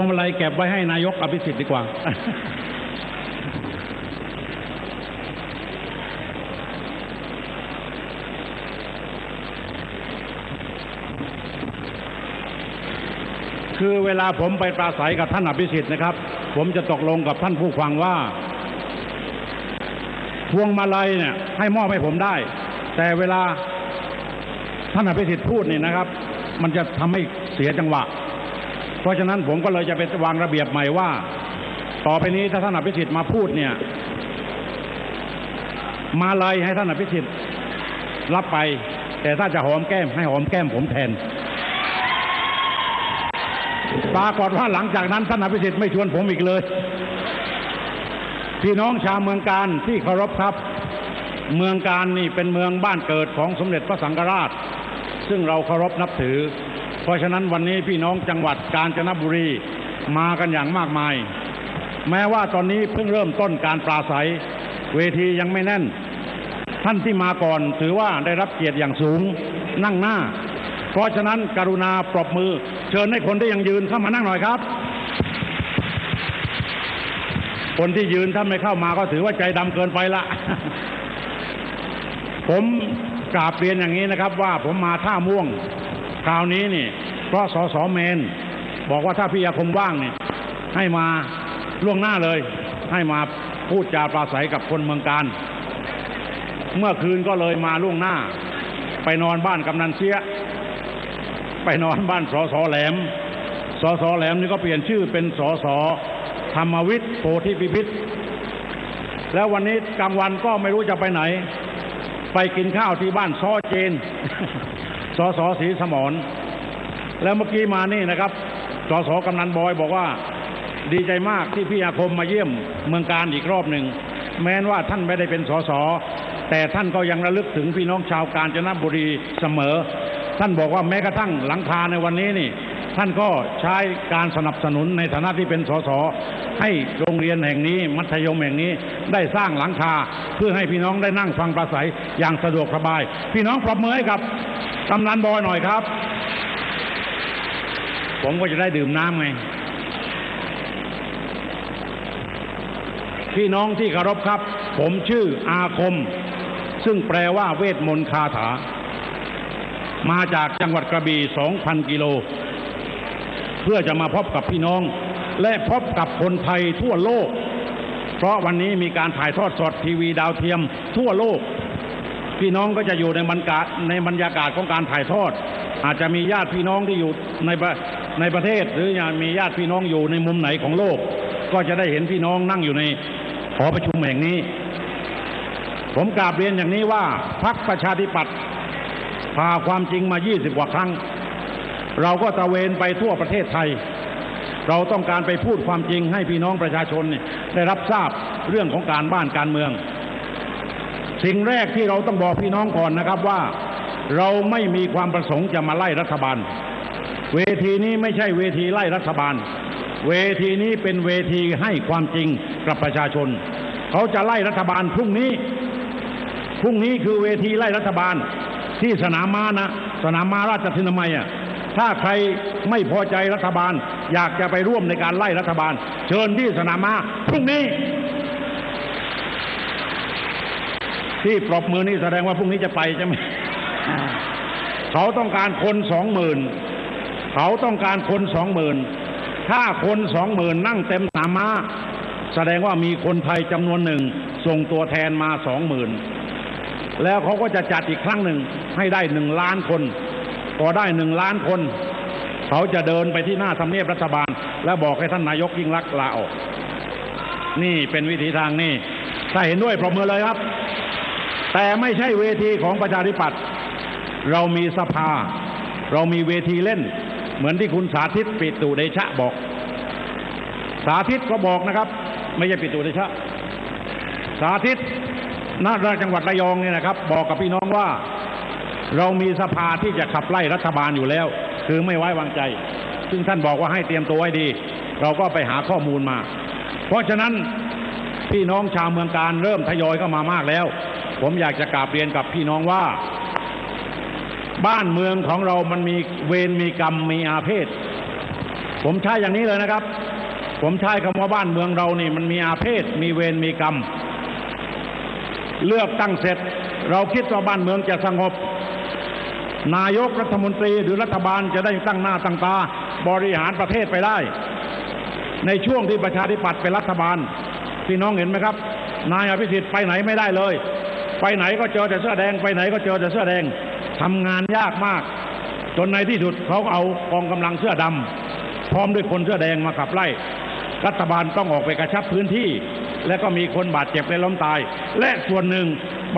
วงมาลัยเก็บไว้ให้นายกอภิสิทธิ์ดีกว่า คือเวลาผมไปปราศัยกับท่านอภิสิทธิ์นะครับ ผมจะตกลงกับท่านผู้ฟังว่า พวงมาลัยเนี่ย ให้มอบให้ผมได้ แต่เวลาท่านอภิสิทธิ์พูดนี่นะครับ มันจะทำให้เสียจังหวะ เพราะฉะนั้นผมก็เลยจะไปวางระเบียบใหม่ว่า ต่อไปนี้ถ้าท่านอภิสิทธิ์มาพูดเนี่ย มาลัยให้ท่านอภิสิทธิ์รับไป แต่ถ้าจะหอมแก้มให้หอมแก้มผมแทนปรากฏว่าหลังจากนั้นท่านอภิสิทธิ์ไม่ชวนผมอีกเลย พี่น้องชาวเมืองการที่เคารพครับ เมืองการนี่เป็นเมืองบ้านเกิดของสมเด็จพระสังฆราช ซึ่งเราเคารพนับถือ ราะฉะนั้นวันนี้พี่น้องจังหวัดกาญจนบุรีมากันอย่างมากมาย แม้ว่าตอนนี้เพิ่งเริ่มต้นการปราศัย เวทียังไม่แน่น ท่านที่มาก่อนถือว่าได้รับเกียรติอย่างสูงนั่งหน้า เพราะฉะนั้นกรุณาปรบมือ เชิญให้คนที่ยังยืนเข้ามานั่งหน่อยครับ คนที่ยืนถ้าไม่เข้ามาก็ถือว่าใจดำเกินไปละผมกราบเรียนอย่างนี้นะครับว่าผมมาท่าม่วง คราวนี้นี่เพราะสสเมน บอกว่าถ้าพี่อาคมว่างนี่ให้มาล่วงหน้าเลย ให้มาพูดจาปราศัยกับคนเมืองการ เมื่อคืนก็เลยมาล่วงหน้า ไปนอนบ้านกำนันเสีย ไปนอนบ้านสสแหลมสสแหลมนี่ก็เปลี่ยนชื่อเป็นสสธรรมวิทย์โพธิพิพิธแล้ววันนี้กลางวันก็ไม่รู้จะไปไหน ไปกินข้าวที่บ้านซ้อเจน สสศรีสมรแล้วเมื่อกี้มานี่นะครับ สสกำนันบอยบอกว่า ดีใจมากที่พี่อาคมมาเยี่ยมเมืองการอีกรอบหนึ่ง แม้นว่าท่านไม่ได้เป็นสสแต่ท่านก็ยังระลึกถึงพี่น้องชาวกาญจนบุรีเสมอ ท่านบอกว่าแม้กระทั่งหลังคาในวันนี้นี่ ท่านก็ใช้การสนับสนุนในฐานะที่เป็นสสให้โรงเรียนแห่งนี้ มัธยมแห่งนี้ได้สร้างหลังคา เพื่อให้พี่น้องได้นั่งฟังประสัยอย่างสะดวกสบาย พี่น้องปรบมือให้กับกำนันบอยหน่อยครับ ผมก็จะได้ดื่มน้ำไงพี่น้องที่เคารพครับ ผมชื่ออาคม ซึ่งแปลว่าเวทมนต์คาถา มาจากจังหวัดกระบี่ 2,000 กิโล เพื่อจะมาพบกับพี่น้อง และพบกับคนไทยทั่วโลก เพราะวันนี้มีการถ่ายทอดสดทีวีดาวเทียมทั่วโลก พี่น้องก็จะอยู่ในบรรยากาศในบรรยากาศของการถ่ายทอด อาจจะมีญาติพี่น้องที่อยู่ในในประเทศ หรือมีญาติพี่น้องอยู่ในมุมไหนของโลก ก็จะได้เห็นพี่น้องนั่งอยู่ในหอประชุมแห่งนี้ ผมกราบเรียนอย่างนี้ว่าพรรคประชาธิปัตย์พาความจริงมา 20 กว่าครั้ง เราก็ตะเวนไปทั่วประเทศไทย เราต้องการไปพูดความจริงให้พี่น้องประชาชนได้รับทราบเรื่องของการบ้านการเมือง สิ่งแรกที่เราต้องบอกพี่น้องก่อนนะครับว่า เราไม่มีความประสงค์จะมาไล่รัฐบาล เวทีนี้ไม่ใช่เวทีไล่รัฐบาล เวทีนี้เป็นเวทีให้ความจริงกับประชาชน เขาจะไล่รัฐบาลพรุ่งนี้พรุ่งนี้คือเวทีไล่รัฐบาลที่สนามม้านะ สนามม้าราชทินามัยอะ ถ้าใครไม่พอใจรัฐบาล อยากจะไปร่วมในการไล่รัฐบาล เชิญที่สนามม้าพรุ่งนี้ ที่ปรบมือนี่แสดงว่าพรุ่งนี้จะไปใช่ไหมเขาต้องการคนสองหมื่นเขาต้องการคนสองหมื่นถ้าคนสองหมื่นนั่งเต็มสนามม้าแสดงว่ามีคนไทยจำนวนหนึ่งส่งตัวแทนมาสองหมื่นแล้วเขาก็จะจัดอีกครั้งหนึ่งให้ได้หนึ่งล้านคน พอได้หนึ่งล้านคน เขาจะเดินไปที่หน้าทำเนียบรัฐบาล และบอกให้ท่านนายกยิ่งรักลาออก นี่เป็นวิถีทางนี่ ถ้าเห็นด้วยปรบมือเลยครับ แต่ไม่ใช่เวทีของประชาธิปัตย์เรามีสภา เรามีเวทีเล่น เหมือนที่คุณสาธิตปิตุเดชะบอก สาธิตก็บอกนะครับ ไม่ใช่ปิตุเดชะ สาธิตนาราจังหวัดระยองเนี่ยนะครับ บอกกับพี่น้องว่า เรามีสภาที่จะขับไล่รัฐบาลอยู่แล้ว คือไม่ไว้วางใจ ซึ่งท่านบอกว่าให้เตรียมตัวไว้ดี เราก็ไปหาข้อมูลมา เพราะฉะนั้นพี่น้องชาวเมืองการเริ่มทยอยเข้ามามากแล้ว ผมอยากจะกราบเรียนกับพี่น้องว่า บ้านเมืองของเรามันมีเวรมีกรรมมีอาเพศ ผมใช้อย่างนี้เลยนะครับ ผมใช้คำว่าบ้านเมืองเรานี่มันมีอาเพศ มีเวรมีกรรม เลือกตั้งเสร็จ เราคิดว่าบ้านเมืองจะสงบ นายกรัฐมนตรีหรือรัฐบาลจะได้ตั้งหน้าตั้งตาบริหารประเทศไปได้ ในช่วงที่ประชาธิปัตย์เป็นรัฐบาลพี่น้องเห็นไหมครับ นายอภิสิทธิ์ไปไหนไม่ได้เลย ไปไหนก็เจอแต่เสื้อแดง ไปไหนก็เจอแต่เสื้อแดงทำงานยากมาก จนในที่สุดเขาก็เอากองกำลังเสื้อดำพร้อมด้วยคนเสื้อแดงมาขับไล่ รัฐบาลต้องออกไปกระชับพื้นที่ และก็มีคนบาดเจ็บและล้มตาย และส่วนหนึ่ง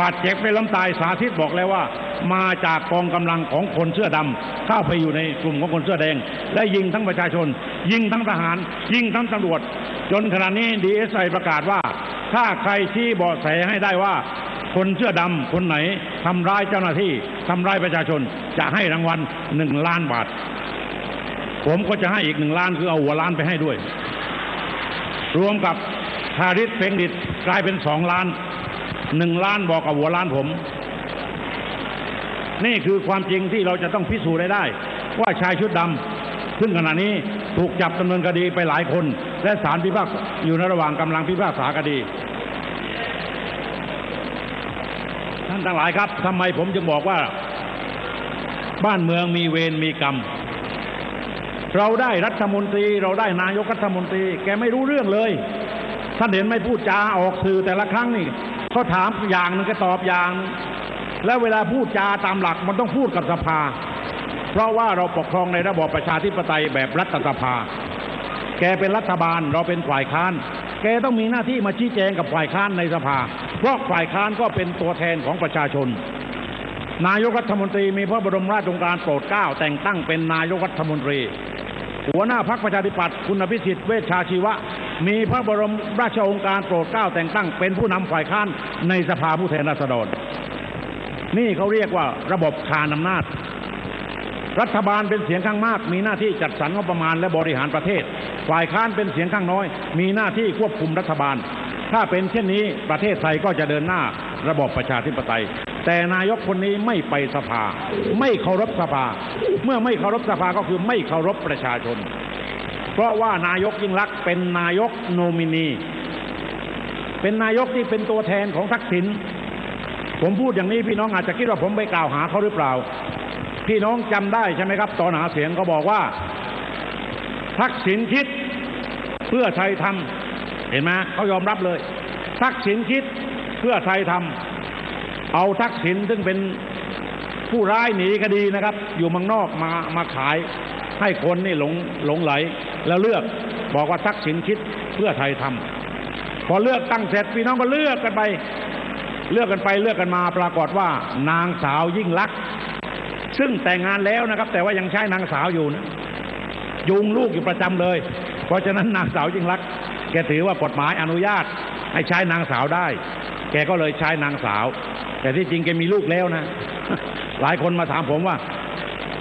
บาดเจ็บและล้มตายสาธิตบอกแล้วว่า มาจากกองกำลังของคนเสื้อดำเข้าไปอยู่ในกลุ่มของคนเสื้อแดง และยิงทั้งประชาชน ยิงทั้งทหาร ยิงทั้งตำรวจ จนขณะนี้ดีเอสไอประกาศว่า ถ้าใครชี้เบาะแสให้ได้ว่าคนเสื้อดำคนไหนทำร้ายเจ้าหน้าที่ทำร้ายประชาชน จะให้รางวัลหนึ่งล้านบาท ผมก็จะให้อีกหนึ่งล้านคือเอาหัวล้านไปให้ด้วย รวมกับ ทาริสเพ่งดิตกลายเป็นสองล้านหนึ่งล้านบอกกับหัวล้านผม นี่คือความจริงที่เราจะต้องพิสูจน์ได้ ว่าชายชุดดำซึ่งขณะนี้ถูกจับดำเนินคดีไปหลายคน และศาลพิพากษาอยู่ในระหว่างกำลังพิพากษาคดี ท่านทั้งหลายครับทำไมผมจึงบอกว่า บ้านเมืองมีเวรมีกรรม เราได้รัฐมนตรี เราได้นายกรัฐมนตรี แกไม่รู้เรื่องเลย ท่านเห็นไม่พูดจาออกสื่อแต่ละครั้งนี่เขาถามอย่างหนึงก็ตอบอย่าง แล้วเวลาพูดจาตามหลักมันต้องพูดกับสภา เพราะว่าเราปกครองในระบอบประชาธิปไตยแบบรัฐสภา แกเป็นรัฐบาลเราเป็นฝ่ายค้าน แกต้องมีหน้าที่มาชี้แจงกับฝ่ายค้านในสภา เพราะฝ่ายค้านก็เป็นตัวแทนของประชาชน นายกรัฐมนตรีมีพระบรมราชโองการโปรดเกล้าแต่งตั้งเป็นนายกรัฐมนตรี หัวหน้าพักประชาธิปัตย์คุณอภิสิทธิ์เวชชาชีวะมีพระบรมราชองค์การโปรดเกล้าแต่งตั้งเป็นผู้นำฝ่ายค้านในสภาผู้แทนราษฎร นี่เขาเรียกว่าระบบคานอำนาจ รัฐบาลเป็นเสียงข้างมาก มีหน้าที่จัดสรรงบประมาณและบริหารประเทศ ฝ่ายค้านเป็นเสียงข้างน้อย มีหน้าที่ควบคุมรัฐบาล ถ้าเป็นเช่นนี้ประเทศไทยก็จะเดินหน้าระบบประชาธิปไตย แต่นายกคนนี้ไม่ไปสภา ไม่เคารพสภา เมื่อไม่เคารพสภาก็คือไม่เคารพประชาชน เพราะว่านายกยิ่งรักษณ์เป็นนายกโนมินี เป็นนายกที่เป็นตัวแทนของทักษิณผมพูดอย่างนี้พี่น้องอาจจะคิดว่าผมไปกล่าวหาเขาหรือเปล่า พี่น้องจำได้ใช่ไหมครับ ตอนหาเสียงเขาบอกว่า ทักษิณคิดเพื่อไทยทำเห็นไหมเขายอมรับเลย ทักษิณคิดเพื่อไทยทำเอาทักษิณซึ่งเป็น ผู้ร้ายหนีคดีนะครับ อยู่เมืองนอกมามาขายให้คนนี่หลงหลงไหล แล้วเลือกบอกว่าทักษิณคิดเพื่อไทยทำพอเลือกตั้งเสร็จพี่น้องก็เลือกกันไป เลือกกันไปเลือกกันมาปรากฏว่านางสาวยิ่งลักษณ์ซึ่งแต่งงานแล้วนะครับ แต่ว่ายังใช้นางสาวอยู่นะยุงลูกอยู่ประจำเลย เพราะฉะนั้นนางสาวยิ่งลักษณ์แกถือว่ากฎหมายอนุญาตให้ใช้นางสาวได้ แกก็เลยใช้นางสาว แต่ที่จริงแกมีลูกแล้วนะ หลายคนมาถามผมว่า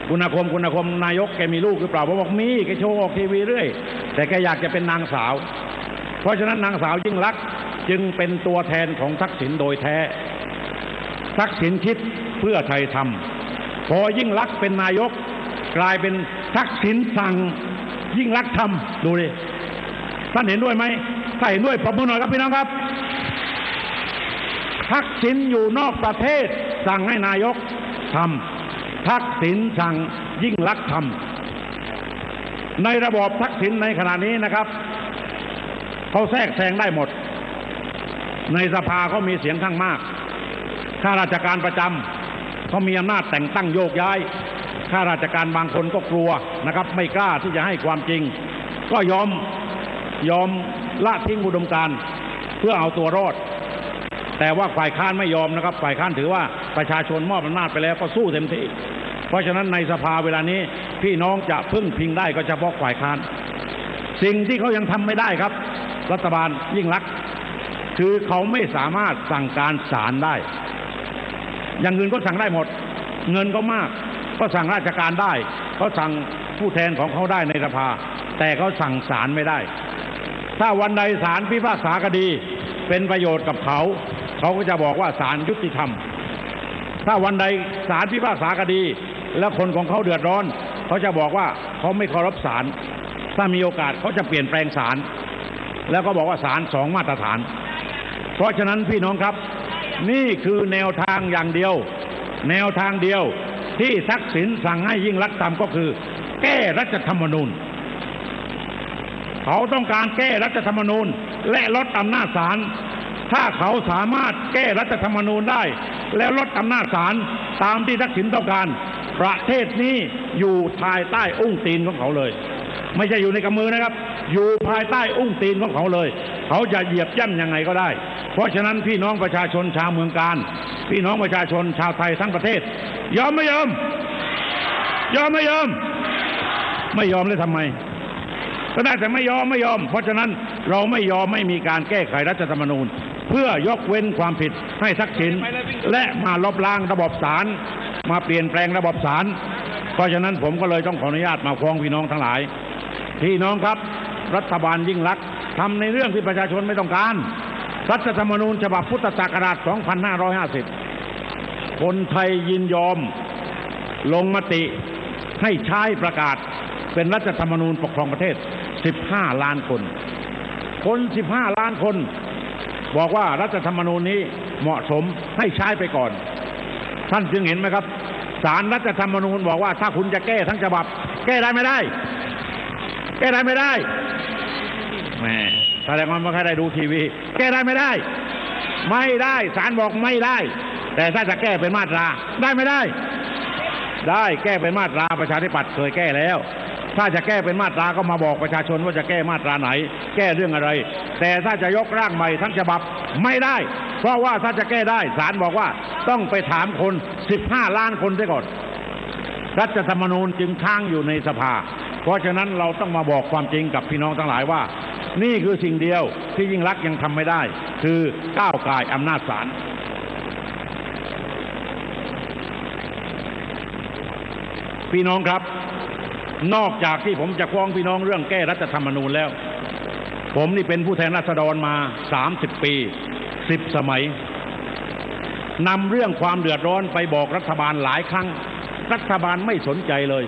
คุณอาคมคุณอาคมนายกแกมีลูกหรือเปล่าผมบอกมีแกโชว์ออกทีวีเรื่อย แต่แกอยากจะเป็นนางสาว เพราะฉะนั้นนางสาวยิ่งลักจึงเป็นตัวแทนของทักษิณโดยแท้ ทักษิณคิดเพื่อไทยทำพอยิ่งลักเป็นนายก กลายเป็นทักษิณสั่งยิ่งลักทำดูดิท่านเห็นด้วยไหมถ้าเห็นด้วยปรบมือหน่อยครับพี่น้องครับ ทักษิณอยู่นอกประเทศสั่งให้นายก ทำทักษิณสั่งยิ่งลักษณ์ทำในระบอบทักษิณในขณะนี้นะครับเขาแทรกแซงได้หมด ในสภาเขามีเสียงข้างมากข้าราชการประจำเขามีอำนาจแต่งตั้งโยกย้ายข้าราชการบางคนก็กลัวนะครับ ไม่กล้าที่จะให้ความจริง ก็ยอมยอมละทิ้งอุดมการเพื่อเอาตัวรอด แต่ว่าฝ่ายค้านไม่ยอมนะครับ ฝ่ายค้านถือว่าประชาชนมอบอำนาจไปแล้วก็สู้เต็มที่ เพราะฉะนั้นในสภาเวลานี้พี่น้องจะพึ่งพิงได้ก็เฉพาะฝ่ายค้าน สิ่งที่เขายังทำไม่ได้ครับ รัฐบาลยิ่งรัก คือเขาไม่สามารถสั่งการศาลได้ อย่างอื่นก็สั่งได้หมด เงินก็มาก ก็สั่งราชการได้เขาสั่งผู้แทนของเขาได้ในสภา แต่เขาสั่งศาลไม่ได้ ถ้าวันใดศาลพิพากษาคดีเป็นประโยชน์กับเขา เขาก็จะบอกว่าศาลยุติธรรม ถ้าวันใดศาลพิพากษาคดี แล้วคนของเขาเดือดร้อน เขาจะบอกว่าเขาไม่เคารพศาลถ้ามีโอกาสเขาจะเปลี่ยนแปลงศาลแล้วก็บอกว่าศาลสองมาตรฐาน เพราะฉะนั้นพี่น้องครับ นี่คือแนวทางอย่างเดียว แนวทางเดียวที่ทักษิณสั่งให้ยิ่งรักษณ์ทำก็คือ แก้รัฐธรรมนูญเขาต้องการแก้รัฐธรรมนูญ และลดอำนาจศาล ถ้าเขาสามารถแก้รัฐธรรมนูญได้ แล้วลดอำนาจศาลตามที่ทักษิณต้องการ ประเทศนี้อยู่ภายใต้อุ้งตีนของเขาเลย ไม่ใช่อยู่ในกำมือนะครับ อยู่ภายใต้อุ้งตีนของเขาเลย เขาจะเหยียบย่ำยังไงก็ได้ เพราะฉะนั้นพี่น้องประชาชนชาวเมืองการ พี่น้องประชาชนชาวไทยทั้งประเทศ ยอมไม่ยอม ยอมไม่ยอม ไม่ยอมเลยทำไมก็ได้แต่ไม่ยอมไม่ยอม เพราะฉะนั้นเราไม่ยอมไม่มีการแก้ไขรัฐธรรมนูญ เพื่อยกเว้นความผิดให้ทักษิณและมาลบล้างระบบศาลมาเปลี่ยนแปลงระบบศาลเพราะฉะนั้นผมก็เลยต้องขออนุญาตมาฟ้องพี่น้องทั้งหลาย พี่น้องครับรัฐบาลยิ่งรักทำในเรื่องที่ประชาชนไม่ต้องการ รัฐธรรมนูญฉบับพุทธศักราช 2550 คนไทยยินยอม ลงมติให้ใช้ประกาศเป็นรัฐธรรมนูญปกครองประเทศ 15 ล้านคน คน 15 ล้านคน บอกว่ารัฐธรรมนูญนี้เหมาะสมให้ใช้ไปก่อน ท่านจึงเห็นไหมครับสารรัฐธรรมนูญบอกว่าถ้าคุณจะแก้ทั้งฉบับ แก้ได้ไม่ได้ แก้ได้ไม่ได้แหมแสดงว่าไม่ค่อยได้ดูทีวี แก้ได้ไม่ได้ ไม่ได้ศาลบอกไม่ได้ แต่ถ้าจะแก้เป็นมาตรา ได้ไม่ได้ ได้แก้เป็นมาตราประชาธิปัตย์เคยแก้แล้ว ถ้าจะแก้เป็นมาตราก็มาบอกประชาชนว่าจะแก้มาตราไหน แก้เรื่องอะไร แต่ถ้าจะยกร่างใหม่ทั้งฉบับไม่ได้ เพราะว่าถ้าจะแก้ได้ศาลบอกว่าต้องไปถามคน 15 ล้านคนด้วยก่อน รัฐธรรมนูญจึงค้างอยู่ในสภา เพราะฉะนั้นเราต้องมาบอกความจริงกับพี่น้องทั้งหลายว่า นี่คือสิ่งเดียวที่ยิ่งรักยังทำไม่ได้ คือก้าวไก่ายอำนาจศาลพี่น้องครับ นอกจากที่ผมจะฟ้องพี่น้องเรื่องแก้รัฐธรรมนูญแล้ว ผมนี่เป็นผู้แทนราษฎรมา30ปี10สมัยนำเรื่องความเดือดร้อนไปบอกรัฐบาลหลายครั้ง รัฐบาลไม่สนใจเลย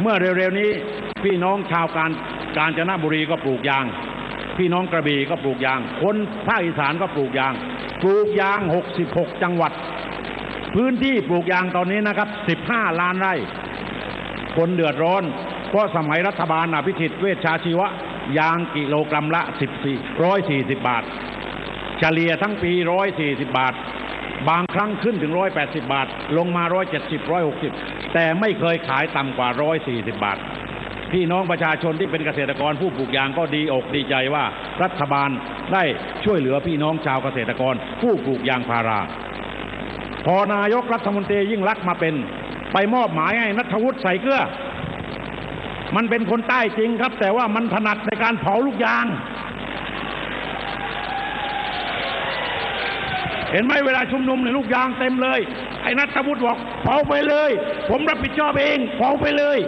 เมื่อเร็วๆนี้พี่น้องชาวการกาญจนบุรีก็ปลูกยาง พี่น้องกระบี่ก็ปลูกยาง คนภาคอีสานก็ปลูกยาง ปลูกยาง 66 จังหวัด พื้นที่ปลูกยางตอนนี้นะครับ 15 ล้านไร่ คนเดือดร้อน เพราะสมัยรัฐบาลอภิสิทธิ์เวชชาชีวะ ยางกิโลกรัมละ 14 140 บาท เฉลี่ยทั้งปี 140 บาท บางครั้งขึ้นถึง 180 บาท ลงมา 170 160 แต่ไม่เคยขายต่ำกว่า 140 บาท พี่น้องประชาชนที่เป็นเกษตรกรผู้ปลูกยางก็ดีอกดีใจว่ารัฐบาลได้ช่วยเหลือพี่น้องชาวเกษตรกรผู้ปลูกยางพารา พอนายกรัฐมนตรียิ่งรักษณ์มาเป็น ไปมอบหมายให้นัทวุฒิใส่เกลือ มันเป็นคนใต้จริงครับ แต่ว่ามันถนัดในการเผาลูกยาง เห็นไหมเวลาชุมนุมเนี่ยลูกยางเต็มเลย ไอ้นัทวุฒิบอกเผาไปเลย ผมรับผิดชอบเองเผาไปเลย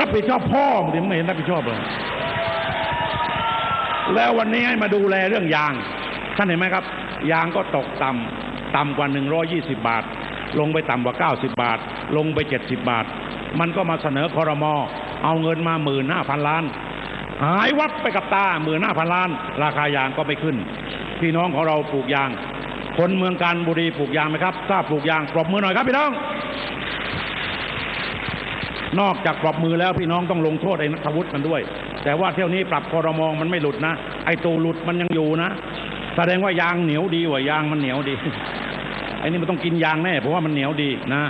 รับผิดชอบพ่อมึงไม่เห็นรับผิดชอบเลยแล้ววันนี้ให้มาดูแลเรื่องยาง ท่านเห็นไหมครับ ยางก็ตกต่ำต่ำกว่า 120 บาท ลงไปต่ำกว่า 90 บาท ลงไป 70 บาท มันก็มาเสนอคอรมอเอาเงินมาหมื่นห้าพันล้าน หายวับไปกับตาหมื่นห้าพันล้าน ราคายางก็ไม่ขึ้น พี่น้องของเราปลูกยาง คนเมืองการบุรีปลูกยางไหมครับ ถ้าปลูกยางปรบมือหน่อยครับพี่น้อง นอกจากปรบมือแล้วพี่น้องต้องลงโทษไอ้นัทวุฒิมันด้วย แต่ว่าเที่ยวนี้ปรับคอรมองมันไม่หลุดนะ ไอ้ตูหลุดมันยังอยู่นะ แสดงว่ายางเหนียวดีกว่ายางมันเหนียวดี ไอ้นี่มันต้องกินยางแน่เพราะว่ามันเหนียวดีนะ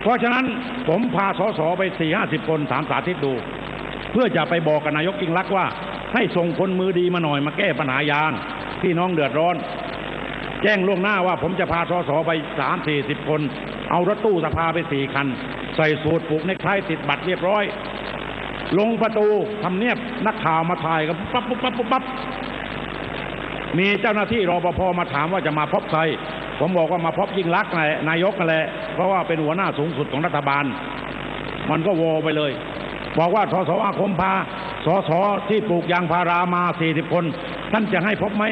เพราะฉะนั้นผมพาสสไปสี่ห้าสิบคนถามสาธิตดู เพื่อจะไปบอกกับนายกยิ่งรักษณ์ว่า ให้ส่งคนมือดีมาหน่อยมาแก้ปัญหายางพี่น้องเดือดร้อน แจ้งล่วงหน้าว่าผมจะพาสสไปสามสี่สิบคน เอารถตู้สภาไปสี่คัน ใส่สูตรผูกเนคไทติดบัตรเรียบร้อย ลงประตูทำเนียบนักข่าวมาถ่ายกันปั๊บปุ๊บปั๊บปั๊บ มีเจ้าหน้าที่รปภมาถามว่าจะมาพบใคร ผมบอกว่ามาพบยิ่งรักษณ์นายนายกนั่นแหละเพราะว่าเป็นหัวหน้าสูงสุดของรัฐบาล มันก็โวไปเลย บอกว่าสสอาคมพาสสที่ปลูกยางพารามาสี่สิบคน ท่านจะให้พบไหม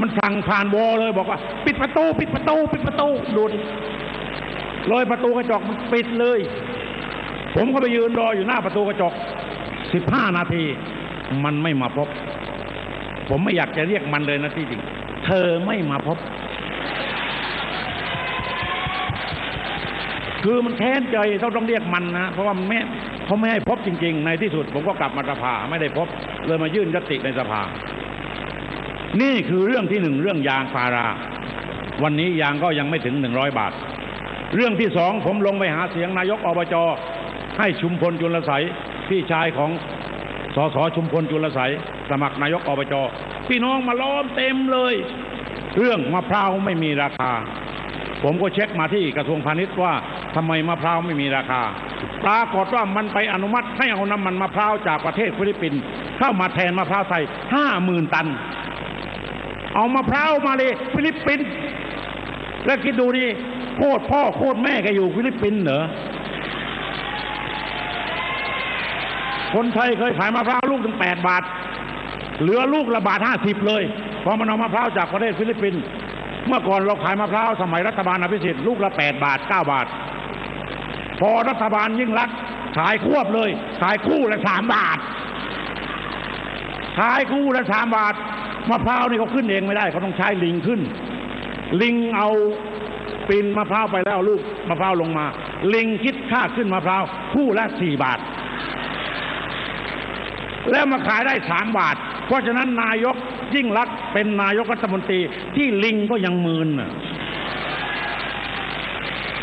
มันสั่งผ่านวอเลยบอกว่า ปิดประตู ปิดประตู ปิดประตูดูดิเลยประตูกระจกมันปิดเลย ผมก็ไปยืนรออยู่หน้าประตูกระจกสิบห้านาที มันไม่มาพบ ผมไม่อยากจะเรียกมันเลยนะที่จริง เธอไม่มาพบ คือมันแค้นใจเขาต้องเรียกมันนะ เพราะว่ามันไม่เขาไม่ให้พบจริง ๆ ในที่สุด ผมก็กลับมาสภาไม่ได้พบ เลยมายื่นยติในสภา นี่คือเรื่องที่หนึ่งเรื่องยางพารา วันนี้ยางก็ยังไม่ถึงหนึ่งร้อยบาท เรื่องที่สองผมลงไปหาเสียงนายกอบจให้ชุมพลจุลไสยพี่ชายของ สสชุมพลจุลไสยสมัครนายกอบจพี่น้องมาล้อมเต็มเลย เรื่องมะพร้าวไม่มีราคา ผมก็เช็คมาที่กระทรวงพาณิชย์ว่าทำไมมะพร้าวไม่มีราคา ปรากฏว่ามันไปอนุมัติให้เอาน้ำมันมะพร้าวจากประเทศฟิลิปปินส์เข้ามาแทนมะพร้าวไทยห้าหมื่นตัน เอามะพร้าวมาเลยฟิลิปปินส์แล้วคิดดูดิโคตรพ่อโคตรแม่แกอยู่ฟิลิปปินส์เหรอ คนไทยเคยขายมะพร้าวลูกถึงแปดบาท เหลือลูกละบาทห้าสิบเลย เพราะมันเอามะพร้าวจากประเทศฟิลิปปินส์เมื่อก่อนเราขายมะพร้าวสมัยรัฐบาลอภิสิทธิ์ลูกละแปดบาทเก้าบาท พอรัฐบาลยิ่งรักขายควบเลย ขายคู่ละสามบาท ขายคู่ละสามบาทมะพร้าวนี่เขาขึ้นเองไม่ได้เขาต้องใช้ลิงขึ้น ลิงเอาปีนมะพร้าวไปแล้วเอาลูกมะพร้าวลงมา ลิงคิดค่าขึ้นมะพร้าวคู่ละสี่บาท แล้วมาขายได้สามบาท เพราะฉะนั้นนายกยิ่งรักเป็นนายกรัฐมนตรีที่ลิงก็ยังมืนน่ะ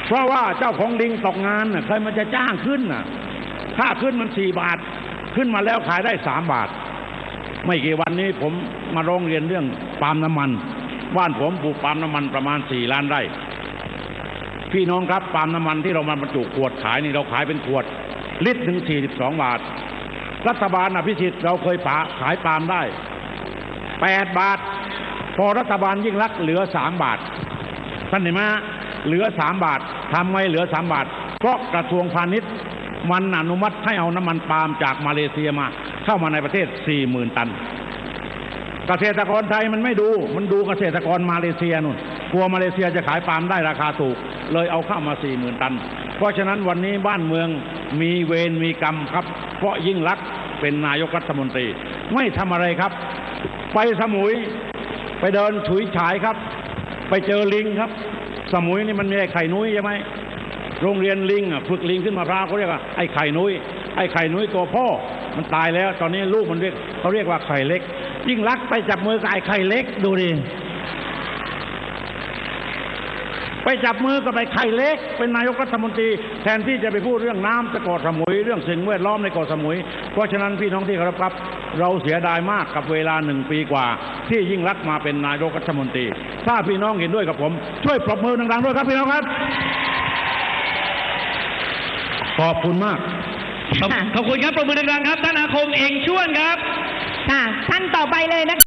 เพราะว่าเจ้าของลิงตกงานใครมันจะจ้างขึ้นน่ะค่าขึ้นมันสี่บาท ขึ้นมาแล้วขายได้สามบาท ไม่กี่วันนี้ผมมาร้องเรียนเรื่องปาล์มน้ำมัน บ้านผมปลูกปาล์มน้ำมันประมาณสี่ล้านไร่พี่น้องครับปาล์มน้ำมันที่เรามาบรรจุขวดขายนี่เราขายเป็นขวด ลิตรหนึ่งสี่สิบสองบาท รัฐบาลอภิสิทธิ์เราเคยปาขายปาล์มได้แปดบาท พอรัฐบาลยิ่งรักเหลือสามบาทท่านเห็นไหมฮะเหลือสามบาททำไมเหลือสามบาท เพราะกระทรวงพาณิชย์มันอนุมัติให้เอาน้ำมันปาล์มจากมาเลเซียมา เข้ามาในประเทศสี่หมื่นตัน เกษตรกรไทยมันไม่ดู มันดูเกษตรกรมาเลเซียนู่นกลัวมาเลเซียจะขายปาล์มได้ราคาถูก เลยเอาเข้ามาสี่หมื่นตัน เพราะฉะนั้นวันนี้บ้านเมืองมีเวรมีกรรมครับ เพราะยิ่งรักษณ์เป็นนายกรัฐมนตรี ไม่ทำอะไรครับ ไปสมุยไปเดินฉุยฉายครับ ไปเจอลิงครับ สมุยนี่มันมีไอ้ไข่นุ้ยใช่ไหมโรงเรียนลิงอะฝึกลิงขึ้นมาพร้าวเขาเรียกว่าไอ้ไข่นุ้ยไอ้ไข่นุ้ยตัวพ่อมันตายแล้ว ตอนนี้ลูกมันเรียกเขาเรียกว่าไข่เล็ก ยิ่งรักษ์ไปจับมือกับไอ้ไข่เล็กดูดิ ไปจับมือกับไอ้ไข่เล็ก เป็นนายกรัฐมนตรี แทนที่จะไปพูดเรื่องน้ำจะเกาะสมุย เรื่องสิ่งแวดล้อมในเกาะสมุย เพราะฉะนั้นพี่น้องที่เคารพครับ เราเสียดายมากกับเวลาหนึ่งปีกว่า ที่ยิ่งรักษณ์มาเป็นนายกรัฐมนตรี ถ้าพี่น้องเห็นด้วยกับผม ช่วยปรบมือดังๆด้วยครับพี่น้องครับ ขอบคุณมาก ขอบขอบคุณครับประมือดังๆครับ ท่านอาคมเองชวนครับ ค่ะท่านต่อไปเลยนะคะ